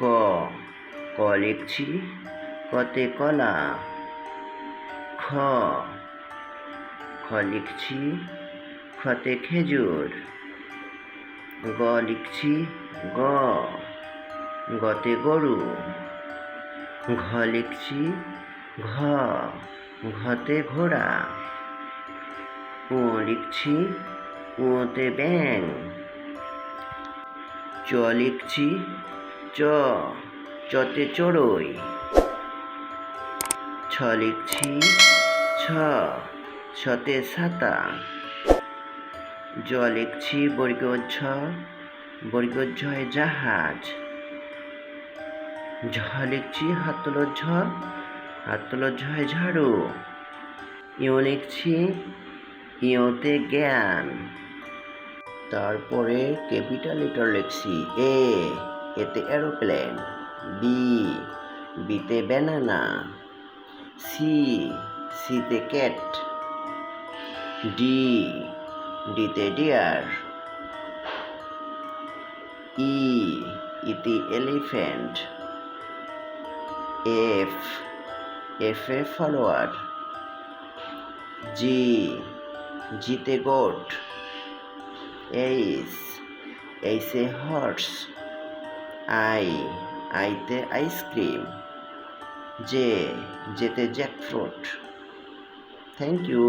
ক ক লিখছি, কতে কলা খ খ লিখছি, খতে খেজুর। গ লিখছি, গ, গতে গরু। ঘ লিখছি, ঘ, ঘতে ঘোড়া। ও লিখছি ওতে ব্যাং চ লিখছি চ চতে চড়ই। ছ লিখছি, ছ, ছতে ছাতা জ লিখছি বর্গ ঝ বর্গ ঝয় জাহাজ। ঝ লিখছি হাতল ঝ হাতল ঝয় ঝাড়ু। ইও লিখছি ইওতে জ্ঞান। তারপরে ক্যাপিটাল লেটার লিখছি, এ। এতে এরোপ্লেন। বি বিতে ব্যানানা সি সিতে ক্যাট ডি ডিতে ডিয়ার ই ইতি এলিফ্যান্ট এফ এফ এ ফলোয়ার জি জিতে গোট এইচ এইচে হর্স আই আইতে আইসক্রিম জে জেতে জ্যাকফ্রুট। Thank you